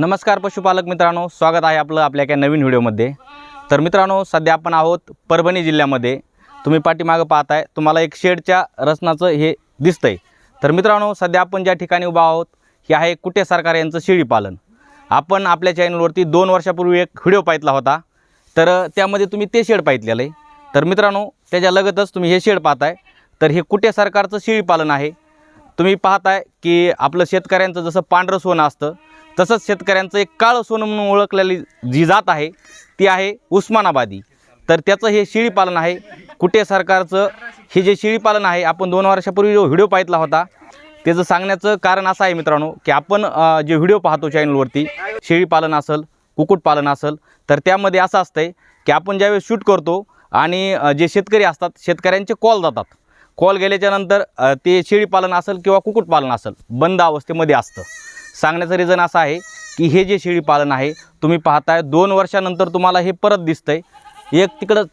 नमस्कार पशुपालक मित्रांनो स्वागत आहे आपलं आपल्या एका नवीन व्हिडिओमध्ये. तर मित्रांनो सध्या आपण आहोत परभणी जिल्ह्यामध्ये. तुम्ही पाठीमागं पाहताय तुम्हाला एक शेडच्या रचनाचं हे दिसतंय. तर मित्रांनो सध्या आपण ज्या ठिकाणी उभा आहोत हे आहे कुटे सरकार यांचं शेळीपालन आपण आपल्या चॅनलवरती दोन वर्षापूर्वी एक व्हिडिओ पाहितला होता. तर त्यामध्ये तुम्ही ते शेड पाहितलेलं आहे. तर मित्रांनो त्याच्या लगतच तुम्ही हे शेड पाहताय. तर हे कुटे सरकारचं शेळीपालन आहे. तुम्ही पाहताय की आपलं शेतकऱ्यांचं जसं पांढरं सोनं असतं तसंच शेतकऱ्यांचं एक काळं सोनं म्हणून ओळखलेली जी जात आहे ती आहे उस्मानाबादी. तर त्याचं हे शेळीपालन आहे. कुठे सरकारचं हे जे शेळीपालन आहे आपण दोन वर्षापूर्वी जो व्हिडिओ पाहितला होता त्याचं सांगण्याचं कारण असं आहे मित्रांनो की आपण जे व्हिडिओ पाहतो चॅनलवरती शेळीपालन असेल कुक्कुटपालन असेल तर त्यामध्ये असं असतंय की आपण ज्यावेळेस शूट करतो आणि जे शेतकरी असतात शेतकऱ्यांचे कॉल जातात. कॉल गेल्याच्यानंतर ते शेळीपालन असेल किंवा कुक्कुटपालन असेल बंद अवस्थेमध्ये असतं. सांगण्याचं रिझन असं आहे की हे जे शेळीपालन आहे तुम्ही पाहताय दोन वर्षानंतर तुम्हाला हे परत दिसतंय. एक तिकडं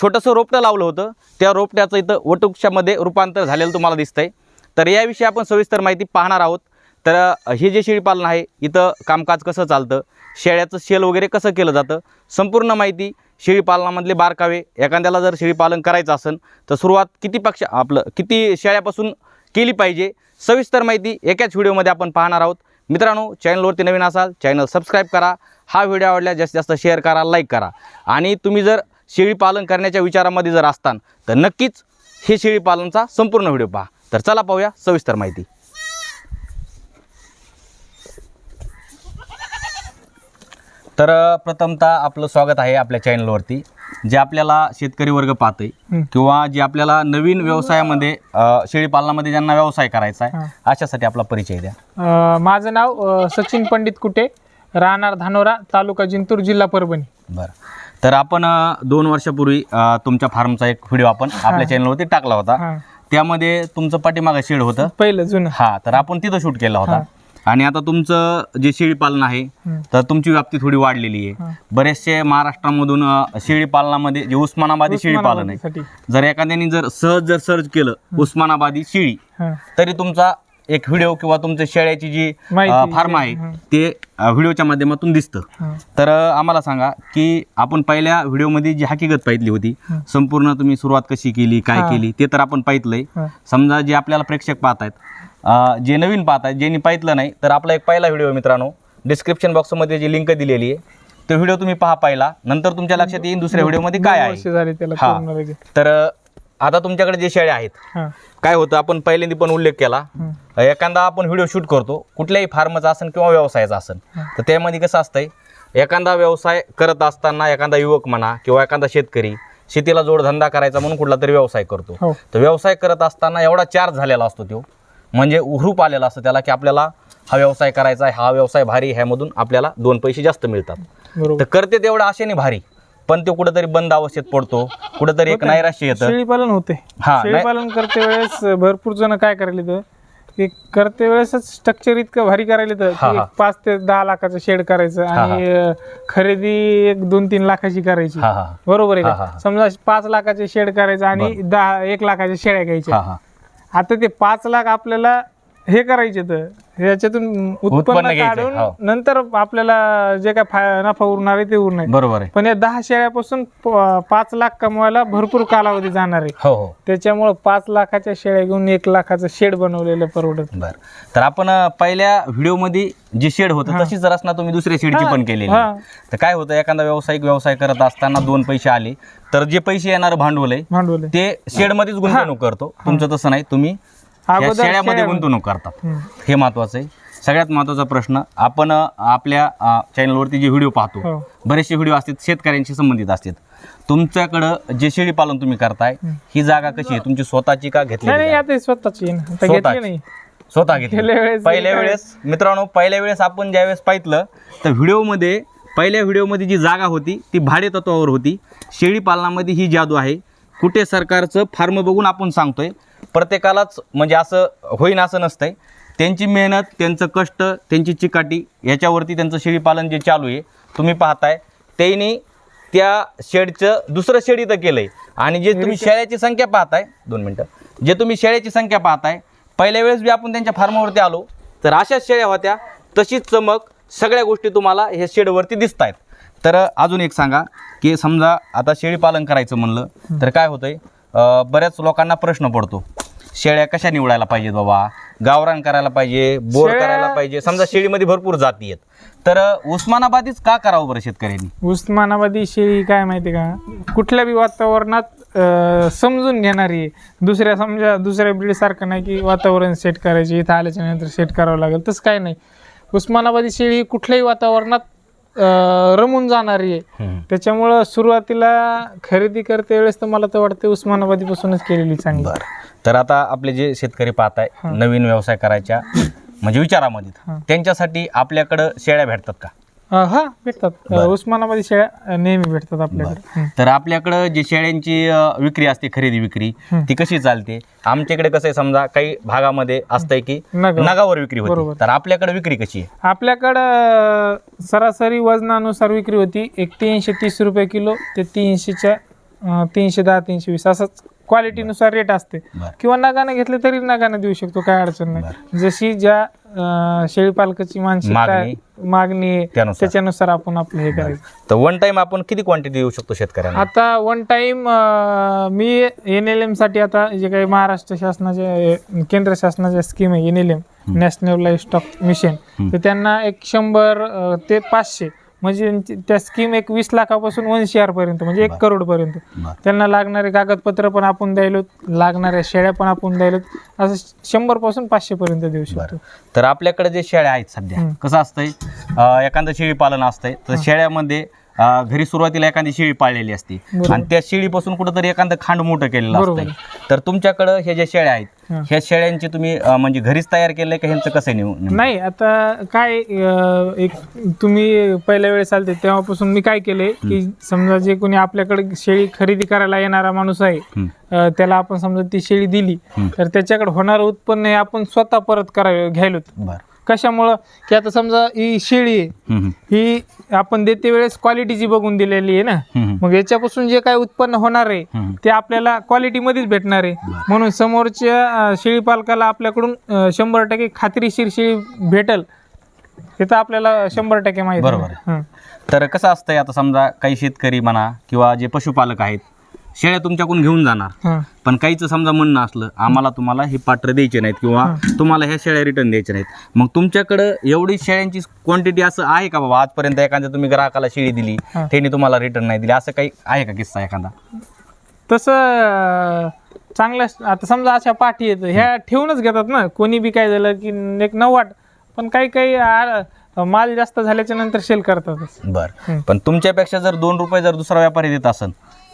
छोटंसं रोपटं लावलं होतं. त्या रोपट्याचं इथं वटवृक्षामध्ये रूपांतर झालेलं तुम्हाला दिसतंय. तर याविषयी आपण सविस्तर माहिती पाहणार आहोत. तर हे जे शेळीपालन आहे इथं कामकाज कसं चालतं? शेळ्याचं शेल वगैरे कसं केलं जातं? संपूर्ण माहिती शेळीपालनामधले बारकावे एखाद्याला जर शेळीपालन करायचं असेल तर सुरुवात किती पक्ष आपलं किती शेळ्यापासून केली पाहिजे? सविस्तर माहिती एकाच व्हिडिओमध्ये आपण पाहणार आहोत. मित्रांनो चॅनलवरती नवीन असाल चॅनल सबस्क्राईब करा. हा व्हिडिओ आवडल्यास जास्तीत जास्त शेअर करा लाईक करा. आणि तुम्ही जर शेळीपालन करण्याच्या विचारामध्ये जर असताल तर नक्कीच हे शेळीपालनचा संपूर्ण व्हिडिओ पहा. तर चला पाहूया सविस्तर माहिती. तर प्रथमतः आपलं स्वागत आहे आपल्या चॅनलवरती जे आपल्याला शेतकरी वर्ग पाहतोय. किंवा जे आपल्याला नवीन व्यवसायामध्ये अ, शेळीपालनामध्ये ज्यांना व्यवसाय करायचा आहे. अशासाठी आपला परिचय द्या. माझं नाव सचिन पंडित कुटे राहणार धानोरा तालुका जिंतूर जिल्हा परभणी. बरं. तर आपण दोन वर्षापूर्वी तुमच्या फार्मचा एक व्हिडिओ आपण आपल्या चॅनलवरती टाकला होता. त्यामध्ये तुमचं पाठीमागं शेड होतं. पहिलं जुनं. हा तर आपण तिथं शूट केला होता. आणि आता तुमचं जे शेळीपालन आहे हं. तर तुमची व्याप्ती थोडी वाढलेली आहे. बरेचसे महाराष्ट्रामधून अ, शेळीपालनामध्ये जे उस्मानाबादी शेळीपालन आहे उस्मानाबादीसाठी. जर एखाद्याने जर सहज जर सर्च केलं उस्मानाबादी शेळी हां. तरी तुमचा एक व्हिडिओ किंवा तुमच्या शेळ्याची जी माहिती. फार्म आहे हं. ते अ, व्हिडिओच्या माध्यमातून दिसतं हां. तर अ, आम्हाला सांगा की आपण पहिल्या व्हिडिओमध्ये जी हकीकत पाहितली होती हं. संपूर्ण तुम्ही सुरुवात कशी केली काय हां. केली ते तर आपण पाहितलंय हां. समजा जे आपल्याला प्रेक्षक पाहत आहेत अ, जे नवीन पाहत आहेत ज्यांनी पाहितलं नाही तर आपला एक पहिला व्हिडिओ मित्रांनो डिस्क्रिप्शन बॉक्समध्ये जी लिंक दिलेली आहे तो व्हिडिओ तुम्ही पहा पहिला नंतर तुमच्या लक्षात येईल दुसऱ्या व्हिडिओमध्ये काय आहे हा. तर आता तुमच्याकडे जे शेळ्या आहेत. काय होतं आपण पहिल्यांदा पण उल्लेख केला. एखादा आपण व्हिडिओ शूट करतो कुठल्याही फार्मचा असन किंवा व्यवसायाचा असन हं. तर त्यामध्ये कसं असतंय एखादा व्यवसाय करत असताना एखादा युवक म्हणा किंवा एखादा शेतकरी शेतीला जोडधंदा करायचा म्हणून कुठला तरी व्यवसाय करतो हो तर व्यवसाय करत असताना एवढा चार्ज झालेला असतो तो म्हणजे उहरूप आलेला असतो त्याला की आपल्याला हा व्यवसाय करायचा आहे हा व्यवसाय भारी ह्यामधून आपल्याला दोन पैसे जास्त मिळतात. तर करते तेवढं आशेने भारी पण ते कुठंतरी बंद अवस्थेत पडतो कुठंतरी एक. नैराश्य येतं. शेळीपालन होते. हा, शेळीपालन करते वेळेस भरपूर जण काय करायला तर की करते वेळेसच स्ट्रक्चर इतकं भारी करायला तर पाच ते दहा लाखाचं शेड करायचं आणि खरेदी एक दोन तीन लाखाची करायची. बरोबर आहे का. समजा पाच लाखाचे शेड करायचं आणि दहा एक लाखाच्या शेळ्या घ्यायच्या. आता ते पाच लाख आपल्याला हे करायचे तर. ह्याच्यातून उत्पन्न काढून हो. नंतर आपल्याला जे काय फा- नफा उरणार आहे ते उरणार. आहे. बरोबर आहे. पण या दहा शेळ्यापासून प- पाच लाख कमवायला भरपूर कालावधी जाणार आहे. हो हो. त्याच्यामुळं पाच लाखाच्या शेळ्या घेऊन एक लाखाचं शेड बनवलेलं परवडत. बर. तर आपण अ, पहिल्या व्हिडिओमध्ये जे शेड होतं तशीच रचना तुम्ही दुसऱ्या शेडची पण केलेली. हा. आहे. तर काय होतं एखादा व्यावसायिक व्यवसाय करत असताना दोन पैसे आले तर जे पैसे येणार भांडवल आहे भांडवल आहे. ते शेडमध्येच गुंतवणूक करतो. तुमचं तसं नाही. तुम्ही या अगोदर शेळ्यामध्ये शेळ्या- गुंतवणूक करतात. हे. महत्वाचं आहे. सगळ्यात महत्त्वाचा प्रश्न आपण अ, आपल्या अ, चॅनलवरती जे व्हिडिओ पाहतो हो. बरेचसे व्हिडिओ असतात शेतकऱ्यांशी संबंधित असतात. तुमच्याकडं जे शेळी पालन तुम्ही करताय ही. जागा कशी आहे? तुमची स्वतःची का नाही घेतली नाही आता हे स्वतःची आहे ना. आता स्वतःची. घेतली नाही. स्वतः गेल्या घेतली वेळेस पहिल्या वेळेस. मित्रांनो पहिल्या वेळेस आपण ज्यावेळेस पाहितलं तर व्हिडिओमध्ये पहिल्या व्हिडिओमध्ये जी जागा होती ती भाडे तत्वावर होती. शेळी पालनामध्ये ही जादू आहे. कुठे सरकारचं फार्म बघून आपण सांगतोय प्रत्येकालाच म्हणजे असं होईन असं नसतंय. त्यांची मेहनत त्यांचं कष्ट त्यांची चिकाटी याच्यावरती त्यांचं शेळीपालन जे चालू आहे तुम्ही पाहताय. त्यांनी त्या शेडचं दुसरं शेड इथं केलं आहे आणि जे तुम्ही शेळ्याची संख्या पाहताय दोन मिनटं. जे तुम्ही शेळ्याची संख्या पाहताय पहिल्या वेळेस बी आपण त्यांच्या फार्मावरती आलो तर अशाच शेळ्या होत्या तशीच चमक सगळ्या गोष्टी तुम्हाला ह्या शेडवरती दिसत आहेत तर अजून एक सांगा की समजा आता शेळी पालन करायचं म्हणलं तर काय होतंय? अं, बऱ्याच लोकांना प्रश्न पडतो. शेळ्या कशा निवडायला पाहिजेत बाबा? गावरान करायला पाहिजे बोर शेळ्या- करायला पाहिजे. समजा शेळीमध्ये भरपूर जाती आहेत. तर अं, उस्मानाबादीच का करावं बरं शेतकऱ्यांनी? उस्मानाबादी शेळी काय माहिती का? कुठल्या बी वातावरणात अं, समजून घेणारी आहे दुसऱ्या समजा दुसऱ्या ब्रीड सारखं नाही की वातावरण सेट करायचे इथं आल्याच्यानंतर सेट करावं लागेल तसं काय नाही. उस्मानाबादी शेळी कुठल्याही वातावरणात रमून जाणारी आहे. त्याच्यामुळं सुरुवातीला खरेदी करते वेळेस तर मला तर वाटतं उस्मानाबादीपासूनच केलेली चांगली. बरं. तर आता आपले जे शेतकरी पाहताय नवीन व्यवसाय करायच्या म्हणजे विचारामध्ये. त्यांच्यासाठी आपल्याकडं शेळ्या भेटतात का? अं, हा भेटतात अं, उस्मानाबादी शेळ्या अं, नेहमी भेटतात आपल्याकडे. तर आपल्याकडं जी शेळ्यांची अ, विक्री असते खरेदी विक्री. ती कशी चालते आमच्याकडे कसं आहे समजा काही भागामध्ये असतंय की नगावर. नगावर विक्री होती बरोबर. तर आपल्याकडे विक्री कशी आहे आपल्याकडं सरासरी वजनानुसार विक्री होती एक तीनशे तीस रुपये किलो ते तीनशेच्या अं, तीनशे दहा तीनशे वीस असंच क्वालिटीनुसार रेट असते. बरं. किंवा नगाने घेतले तरी नगाने देऊ शकतो काय अडचण नाही. जशी ज्या अं, शेळीपालकाची मानसिकता आहे, मागणी. आहे, त्यानुसार. त्याच्यानुसार आपण आपलं हे करायचं. तर वन टाइम आपण किती क्वांटिटी देऊ शकतो शेतकऱ्यांना? आता वन टाइम मी एन एल एमसाठी आता जे काही महाराष्ट्र शासनाचे अं, केंद्र शासनाच्या स्कीम आहे N L M national livestock mission तर त्यांना एक शंभर अं, ते पाचशे म्हणजे त्या स्कीम एक वीस लाखापासून वन शेअर पर्यंत म्हणजे एक करोड पर्यंत. त्यांना लागणारे कागदपत्र पण आपण द्यायलो लागणाऱ्या शेळ्या पण आपण द्यायलो असं शंभरपासून पाचशे पर्यंत देऊ शकतो. तर आपल्याकडे जे शेळ्या आहेत सध्या. कसं असतंय? एखादं शेळी पालन असतंय तर शेळ्यामध्ये अ, घरी सुरुवातीला एखादी शेळी पाळलेली असते बरोबर. आणि त्या शेळीपासून कुठंतरी एखादं खांड मोठं केलेलं बरोबर. असतंय तर तुमच्याकडं हे ज्या शेळ्या आहेत हं. ह्या शेळ्यांची तुम्ही अ, म्हणजे घरीच तयार केलंय का ह्यांचं कसं नेमकं? नाही आता काय अं, एक तुम्ही पहिल्या वेळेस आलते तेव्हापासून मी काय केलंय की समजा जे कोणी आपल्याकडे शेळी खरेदी करायला येणारा माणूस आहे. अं, त्याला आपण समजा ती शेळी दिली. तर त्याच्याकडे होणारं उत्पन्न हे आपण स्वतः परत करावे घ्यायलो बरं कशामुळं की आता समजा ही शेळी आहे हं, आपण देते वेळेस क्वालिटीची बघून दिलेली आहे ना. मग याच्यापासून जे काय उत्पन्न होणार आहे. ते आपल्याला क्वालिटीमध्येच भेटणार आहे म्हणून समोरच्या अं, शेळीपालकाला आपल्याकडून अं, शंभर टक्के खात्रीशीर शेळी भेटल हे तर आपल्याला शंभर टक्के माहिती बरोबर आहे. हं. तर कसं असतंय आता समजा काही शेतकरी म्हणा किंवा जे पशुपालक आहेत शेळ्या तुमच्याकडून घेऊन जाणार. हं. पण काहीचं समजा म्हणणं असलं आम्हाला तुम्हाला हे पात्र द्यायचे नाहीत किंवा तुम्हाला ह्या शेळ्या रिटर्न द्यायच्या नाहीत. मग तुमच्याकडं एवढी शेळ्यांची क्वांटिटी असं आहे का बाबा? आजपर्यंत एखाद्या तुम्ही ग्राहकाला शेळी दिली. त्यांनी तुम्हाला रिटर्न नाही दिली असं काही आहे का किस्सा एखादा? तसं अं, चांगलं आता समजा अशा पाठी येतं ह्या ठेवूनच घेतात ना. कोणी बी काय झालं की एक नव्वाट पण काही काही आ- माल जास्त झाल्याच्यानंतर सेल करतातच. बरं. पण तुमच्यापेक्षा जर दोन रुपये जर दुसरा व्यापारी देत असेल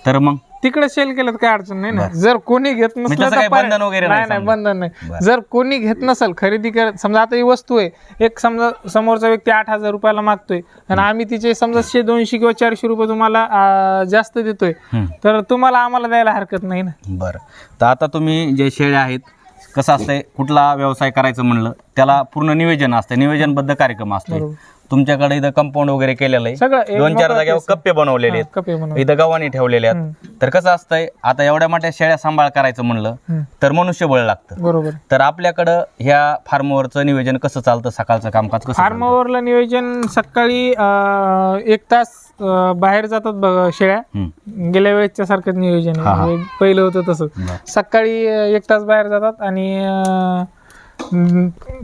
तर मग? तिकडे सेल केलं तर काय अडचण नाही ना. जर कोणी घेत नसलं म्हणजे तसं तर काही पर्याय- बंधन वगैरे नाही नाही नाही समजा. बंधन नाही. बरं. जर कोणी घेत नसेल खरेदी कर समजा आता ही वस्तू आहे. एक समजा समोरचा व्यक्ती आठ हजार रुपयाला मागतोय. आणि आम्ही तिचे समजा शे दोनशे किंवा चारशे रुपये तुम्हाला जास्त देतोय. तर तुम्हाला आम्हाला द्यायला हरकत नाही ना. बरं. तर आता तुम्ही जे शेळ्या आहेत कसं असतंय कुठला व्यवसाय करायचं म्हणलं त्याला पूर्ण नियोजन असतं नियोजनबद्ध कार्यक्रम असतो बरोबर. तुमच्याकडे इथं कंपाऊंड वगैरे केलेलं सगळं आहे एक दोन चार मोकळं जागेवर. कप्पे बनवलेले आहेत कपे म्हणून इथं गव्हाणी ठेवलेले आहेत तर कसं असतंय आता एवढ्या मोठ्या शेळ्या सांभाळ करायचं म्हणलं. तर मनुष्यबळ लागतं बरोबर तर आपल्याकडं ह्या फार्मवरचं नियोजन कसं चालतं सकाळचं कामकाज कसं चालतं? फार्मावरलं नियोजन सकाळी अं, एक तास अं, बाहेर जातात बघ शेळ्या. गेल्या वेळेसच्या सारखंच नियोजन हा, हा. आहे म्हणजे पहिलं होतं तसं बरं. सकाळी अं, एक तास बाहेर जातात आणि अं,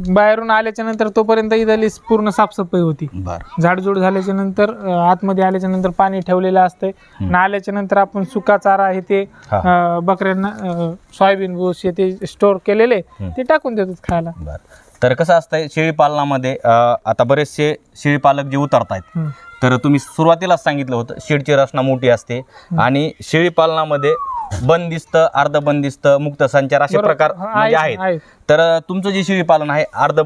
बाहेरून आल्याच्यानंतर तोपर्यंत इथली पूर्ण साफसफाई होती. बरं. झाडझूड झाल्याच्यानंतर अं, आतमध्ये आल्याच्यानंतर पाणी ठेवलेलं असतंय. आणि आल्याच्यानंतर आपण सुका चारा आहे ते हा. अं, बकऱ्यांना अं, सोयाबीन भूस हे ते स्टोअर केलेले ते टाकून देतात खायला. बरं. तर कसं असतंय शेळी पालनामध्ये अं, आता बरेचसे शेळी पालक जे उतरत आहेत. तर तुम्ही सुरुवातीलाच सांगितलं होतं शेडची रचना मोठी असते. आणि शेळी पालनामध्ये बंदिस्त मुक्त संचार असे बरोबर. प्रकार हा, म्हणजे आहेत, आहेत. आहेत. तर अं, तुमचं जे शेळी पालन आहे अर्ध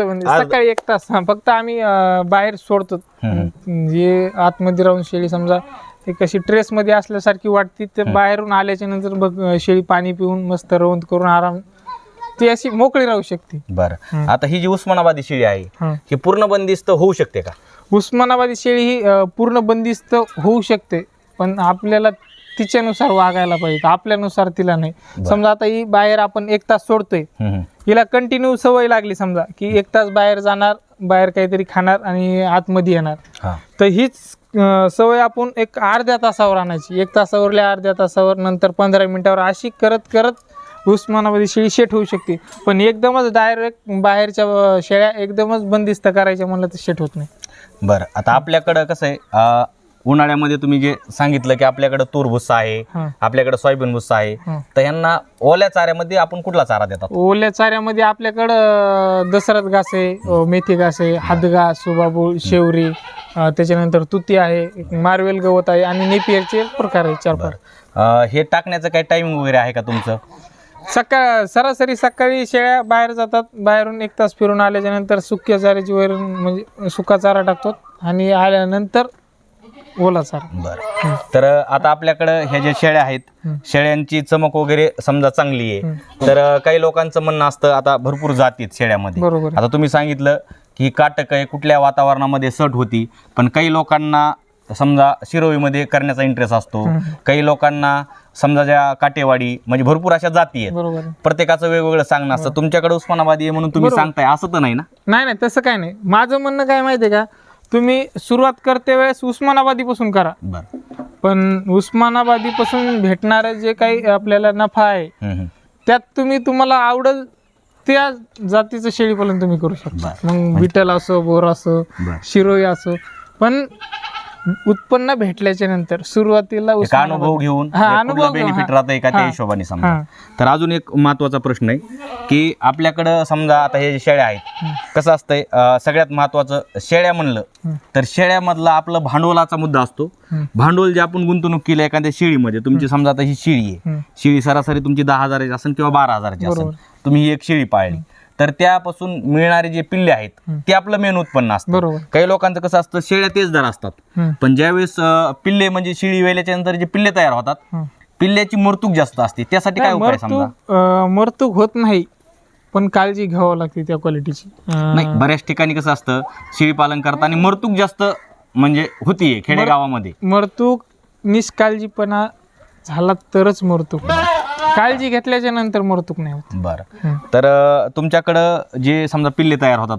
म्हणजे अर्ध- सकाळी एक तास हा, फक्त आम्ही अं, बाहेर सोडतो. जे आतमध्ये राहून शेळी समजा एक अशी ट्रेस मध्ये असल्यासारखी वाटते ते बाहेरून आल्याच्यानंतर बघ अं, शेळी पाणी पिऊन मस्त रवंत करून आराम ती अशी मोकळी राहू शकते. बरं. आता ही जी उस्मानाबादी शेळी आहे हं. ही पूर्ण बंदिस्त होऊ शकते का? उस्मानाबादी शेळी ही अं, पूर्ण बंदिस्त होऊ शकते पण आपल्याला तिच्यानुसार वागायला पाहिजे आपल्यानुसार तिला नाही. समजा आता ही बाहेर आपण एक तास सोडतोय. हिला कंटिन्यू सवय लागली समजा की एक तास बाहेर जाणार बाहेर काहीतरी खाणार आणि आतमध्ये येणार. तर हीच सवय आपण एक अर्ध्या तासावर आणायची. एक तासावरल्या अर्ध्या तासावर नंतर पंधरा मिनिटावर अशी करत करत उस्मानाबादी शेळी शेट होऊ शकते. पण एकदमच डायरेक्ट बाहेरच्या शेळ्या एकदमच बंदिस्त करायच्या म्हणलं तर शेट होत नाही. बरं आता आपल्याकडं कसं आहे उन्हाळ्यामध्ये तुम्ही जे सांगितलं की आपल्याकडं तूर भुस्सा आहे आपल्याकडं सोयाबीन भुस्सा आहे तर यांना ओल्या चाऱ्यामध्ये आपण कुठला चारा देतात? ओल्या चाऱ्यामध्ये आपल्याकडं दशरथ घास आहे मेथी घास आहे हातघास सुबाबूळ शेवरी त्याच्यानंतर तुती आहे मार्वेल गवत आहे आणि नेपियरचे प्रकार आहे चार अं, हे टाकण्याचं काही टायमिंग वगैरे आहे का तुमचं? सकाळ सरासरी सकाळी शेळ्या बाहेर जातात बाहेरून एक तास फिरून आल्याच्यानंतर सुक्या चाऱ्याची वैरण म्हणजे सुका चारा टाकतो आणि आल्यानंतर ओला चारा. बरं. तर आता आपल्याकडं ह्या ज्या शेळ्या आहेत. शेळ्यांची चमक वगैरे समजा चांगली आहे तर काही लोकांचं म्हणणं असतं आता भरपूर जाती आहेत शेळ्यामध्ये. बरोबर. आता तुम्ही सांगितलं की काटक आहे कुठल्या वातावरणामध्ये सट होती पण काही लोकांना समजा शिरोईमध्ये करण्याचा इंटरेस्ट असतो. काही लोकांना समजा ज्या काटेवाडी म्हणजे भरपूर अशा जाती आहेत. बरोबर आहे. प्रत्येकाचं वेगवेगळं सांगणं असतं. तुमच्याकडे उस्मानाबादी आहे म्हणून तुम्ही. सांगताय असं तर नाही ना? नाही नाही तसं काय नाही. माझं म्हणणं काय माहिती आहे का? तुम्ही सुरुवात करते वेळेस उस्मानाबादीपासून करा. बरं. पण उस्मानाबादीपासून भेटणारं जे काही आपल्याला नफा आहे. त्यात तुम्ही तुम्हाला आवडेल त्या जातीचं शेळीपालन तुम्ही करू शकता. मग बिटल असो बोर असो शिरोई असो. पण उत्पन्न भेटल्याच्या नंतर सुरुवातीला एक उस्मानाबादी- अनुभव घेऊन हा, अनुभव घेऊन, बेनिफिट हा. राहतंय का त्या हा. हिशोबाने समजा. तर अजून एक महत्त्वाचा प्रश्न आहे की आपल्याकडं समजा आता हे जे शेळ्या आहेत कसं असतंय अं, सगळ्यात महत्वाचं शेळ्या म्हणलं. तर शेळ्यामधला आपलं भांडवलाचा मुद्दा असतो. भांडवल जे आपण गुंतवणूक केलं एखाद्या शेळीमध्ये तुमची समजा आता ही शेळी आहे. शेळी सरासरी तुमची दहा हजाराची असेल किंवा बारा हजाराची असेल बरोबर. तुम्ही ही एक शेळी पाळली तर त्यापासून मिळणारे जे पिल्ले आहेत. ते आपलं मेन उत्पन्न असतं. बरोबर. काही लोकांचं कसं असतं शेळ्या तेच दर असतात. पण ज्यावेळेस पिल्ले म्हणजे शेळी वेल्याच्या नंतर जे पिल्ले तयार होतात. पिल्ल्याची मरतूक जास्त असते. त्यासाठी काय उपाय समजा? मरतूक होत नाही पण काळजी घ्यावं लागते त्या क्वालिटीची नाही बऱ्याच ठिकाणी कसं असतं शेळी पालन करताना मरतूक जास्त म्हणजे होतीये खेडेगावामध्ये. मरतूक निष्काळजीपणा झाला तरच मरतूक काळजी घेतल्याच्या नंतर मरतूक नाही होत. बरं. तर अं, तुमच्याकडं जे समजा पिल्ले तयार होतात.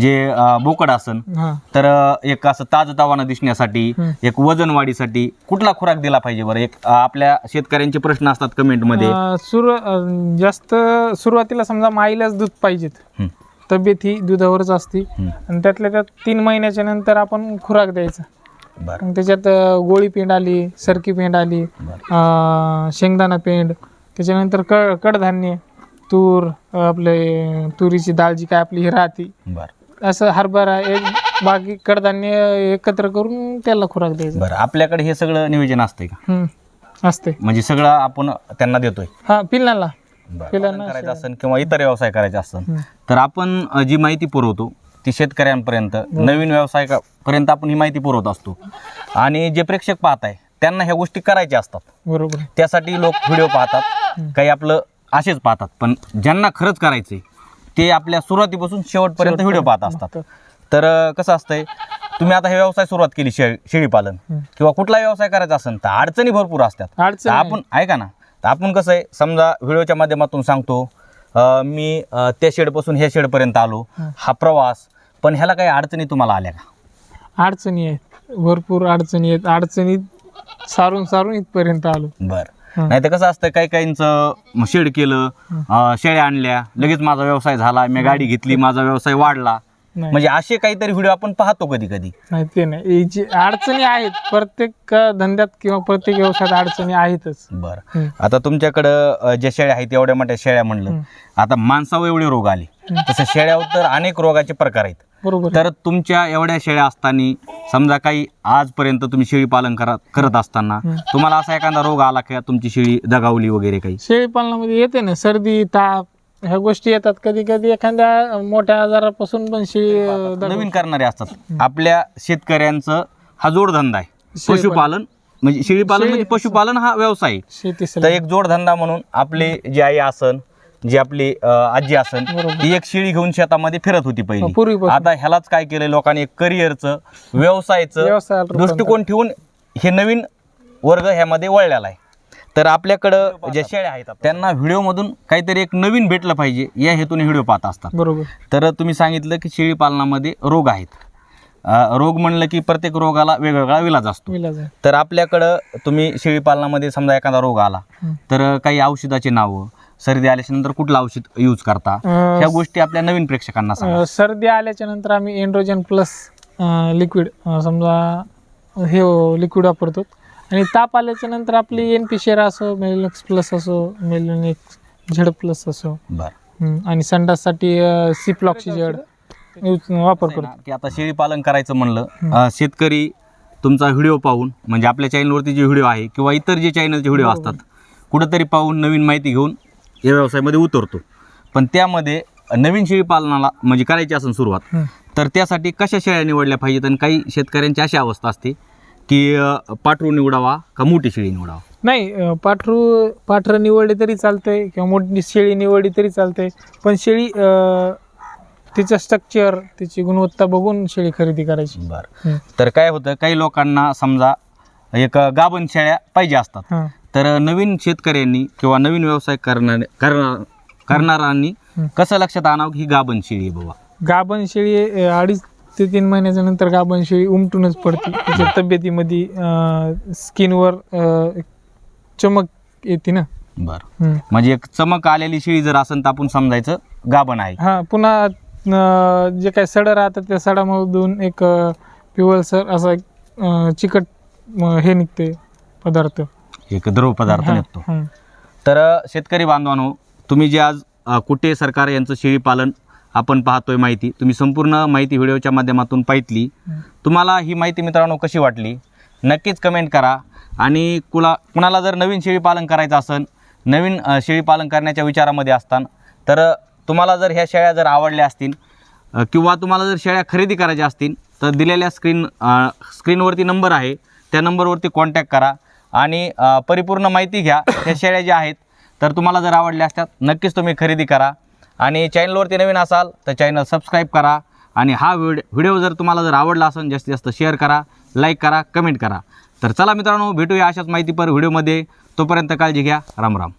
जे अं, बोकड असन हा. तर अं, एक असं ताजतावाना दिसण्यासाठी. एक वजन वाढीसाठी कुठला खुराक दिला पाहिजे बरं? एक अं, आपल्या शेतकऱ्यांचे प्रश्न असतात कमेंटमध्ये. अं, सुरू अं, जास्त सुरुवातीला समजा माईलाच दूध पाहिजेत. हं, तब्येत ही दुधावरच असते. आणि त्यातल्या त्यात तीन महिन्याच्या नंतर आपण खुराक द्यायचा. बरं. मग त्याच्यात अं, गोळी पेंड आली सरकी पेंड आली अं, शेंगदाणा पेंड त्याच्यानंतर क कडधान्य तूर अं, आपले तुरीची डाळ जी काय आपली ही राहते. बरं. असं हरभरा एक बाकी कडधान्य एकत्र करून त्याला खुराक द्यायचा. बरं आपल्याकडे हे सगळं नियोजन असतंय का? हम्म. असते म्हणजे सगळं आपण त्यांना देतोय? हा पिल्लाला बरं. पिल्लांना करायचं असेल किंवा इतर व्यवसाय करायचे असेल. तर आपण अ, जी माहिती पुरवतो ती शेतकऱ्यांपर्यंत नवीन व्यवसायापर्यंत आपण ही माहिती पुरवत असतो. आणि जे प्रेक्षक पाहत आहे त्यांना ह्या गोष्टी करायच्या असतात. बरोबर. त्यासाठी लोक व्हिडिओ पाहतात काही आपलं असेच पाहतात. पण ज्यांना खरंच करायचंय ते आपल्या सुरुवातीपासून शेवटपर्यंत व्हिडिओ पाहत असतात. तर. अ, कसं असतंय तुम्ही आता हे व्यवसाय सुरुवात केली शेळी शेळीपालन. किंवा कुठला व्यवसाय करायचा असेल तर अडचणी भरपूर असतात. तर आपण ऐका ना तर आपण कसं आहे समजा व्हिडिओच्या माध्यमातून सांगतो अं, मी अं, त्या शेडपासून ह्या शेडपर्यंत आलो हं. हा प्रवास पण ह्याला काही अडचणी तुम्हाला आल्या का? अडचणी आहेत. भरपूर अडचणी आहेत. अडचणीत सारून सारून इथपर्यंत आलो. बरं. नाही तर कसं असतं काही काहींचं शेड केलं शेळ्या आणल्या लगेच माझा व्यवसाय झाला मी गाडी घेतली माझा व्यवसाय वाढला. नाही. म्हणजे असे काहीतरी व्हिडिओ आपण पाहतो कधी कधी नाही ते नाही. याची अडचणी आहेत प्रत्येक अ, धंद्यात किंवा प्रत्येक व्यवसायात अडचणी आहेतच. बरं. हम्म. आता तुमच्याकडं अं, ज्या शेळ्या आहेत एवढ्या मोठ्या शेळ्या म्हणलं. आता माणसावर एवढे रोग आले. तसं शेळ्यावर तर अनेक रोगाचे प्रकार आहेत. बरोबर. तर तुमच्या एवढ्या शेळ्या असताना समजा काही आजपर्यंत तुम्ही शेळी पालन करा करत असताना हं. तुम्हाला असा एखादा रोग आला का? तुमची शेळी दगावली वगैरे काही? शेळीपालनामध्ये येते ना सर्दी ताप ह्या गोष्टी येतात कधी कधी एखाद्या मोठ्या आजारापासून पण दगावते. नवीन करणारे असतात आपल्या शेतकऱ्यांचं हा जोडधंदा आहे शेळीपालन. पशुपालन म्हणजे शेळीपालन शेळी- म्हणजे पशुपालन हा व्यवसाय आहे. तर. एक जोडधंदा म्हणून आपली जी आई असन जी आपली अं, आजी बरोबर. ती एक शेळी घेऊन शेतामध्ये फिरत होती पहिली हो, पूर्वीपासून. आता ह्यालाच काय केलंय लोकांनी एक करिअरचं व्यवसायाचं रूपांतर. दृष्टिकोन ठेवून हे नवीन वर्ग ह्यामध्ये वळलेला आहे तर आपल्याकडं ज्या शेळ्या आहेत त्यांना व्हिडिओमधून काहीतरी एक नवीन भेटलं पाहिजे या हेतून व्हिडिओ पाहत असतात. बरोबर. तर तुम्ही सांगितलं की शेळी पालनामध्ये रोग आहेत. अ, रोग म्हणलं की प्रत्येक रोगाला वेगवेगळा इलाज असतो. विलाज आहे. तर आपल्याकडं तुम्ही शेळी पालनामध्ये समजा एखादा रोग आला हं. तर काही औषधाची नावं सर्दी आल्याच्यानंतर कुठलं औषध यूज करता अं, ह्या गोष्टी आपल्या नवीन प्रेक्षकांना सांगा. अं, सर्दी आल्याच्यानंतर आम्ही एन्ड्रोजन प्लस लिक्विड समजा हे लिक्विड वापरतो. आणि ताप आल्याच्यानंतर आपली एन पी शेरा असो मेलिनक्स प्लस असो मेलिनिक्स झेड प्लस असो. बरं. आणि संडाससाठी सिप्लॉक्सी झेड वापर करतो. की आता शेळी पालन करायचं म्हणलं शेतकरी तुमचा व्हिडिओ पाहून म्हणजे आपल्या चॅनलवरती जे व्हिडिओ आहे किंवा इतर जे चॅनलचे व्हिडिओ. असतात कुठंतरी पाहून नवीन माहिती घेऊन या व्यवसायामध्ये उतरतो. पण त्यामध्ये नवीन शेळी पालनाला म्हणजे करायची असेल सुरुवात. तर त्यासाठी कशा शेळ्या निवडल्या पाहिजेत? आणि काही शेतकऱ्यांची अशी अवस्था असते की अ, पाठरू निवडावा का मोठी शेळी निवडावा? नाही अं, पाठरू पाठरं निवडली तरी चालतंय किंवा मोठी शेळी निवडली तरी चालतंय. पण शेळी अं, तिचं स्ट्रक्चर तिची गुणवत्ता बघून शेळी खरेदी करायची. बरं. हं. तर काय होतं काही लोकांना समजा एक गाभण शेळ्या पाहिजे असतात. हां. तर नवीन शेतकऱ्यांनी किंवा नवीन व्यवसाय करणारे करणार करणाऱ्यांनी. कसं लक्षात आणावं की ही गाभण शेळी आहे बाबा? गाभण शेळी अं, अडीच ते तीन महिन्याच्या नंतर गाभण शेळी उमटूनच पडते तिच्या तब्येतीमध्ये स्किनवर चमक येते ना. बरं. म्हणजे एक चमक आलेली शेळी जर असेल तर आपण समजायचं गाभण आहे. हा पुन्हा अं, जे काही सडं राहतात त्या सडामधून एक अं, पिवळसर असा एक, अं, चिकट अं, हे निघते पदार्थ. एक द्रव पदार्थ निघतो. हं. तर शेतकरी बांधवांनो तुम्ही जे आज अ, कुटे सरकार यांचं शेळी पालन आपण पाहतोय माहिती. तुम्ही संपूर्ण माहिती व्हिडिओच्या माध्यमातून पाहितली. तुम्हाला ही माहिती मित्रांनो कशी वाटली? नक्कीच कमेंट करा. आणि कुला कुणाला जर नवीन शेळी पालन करायचं असेल नवीन शेळी पालन करण्याच्या विचारामध्ये असताना तर तुम्हाला जर ह्या शेळ्या जर आवडल्या असतील किंवा तुम्हाला जर शेळ्या खरेदी करायच्या असतील तर दिलेल्या स्क्रीन स्क्रीनवरती नंबर आहे. त्या नंबरवरती कॉन्टॅक्ट करा. आणि परिपूर्ण माहिती घ्या. ह्या शेळ्या ज्या आहेत तर तुम्हाला जर आवडल्या असतात नक्कीच तुम्ही खरेदी करा. आणि चॅनलवरती नवीन असाल तर चॅनल सबस्क्राईब करा. आणि हा व्हिडिओ व्हिडिओ जर तुम्हाला जर आवडला असेल जास्तीत जास्त शेअर करा लाईक करा कमेंट करा. तर चला मित्रांनो भेटूया अशाच माहितीपर व्हिडिओमध्ये तोपर्यंत काळजी घ्या. राम राम.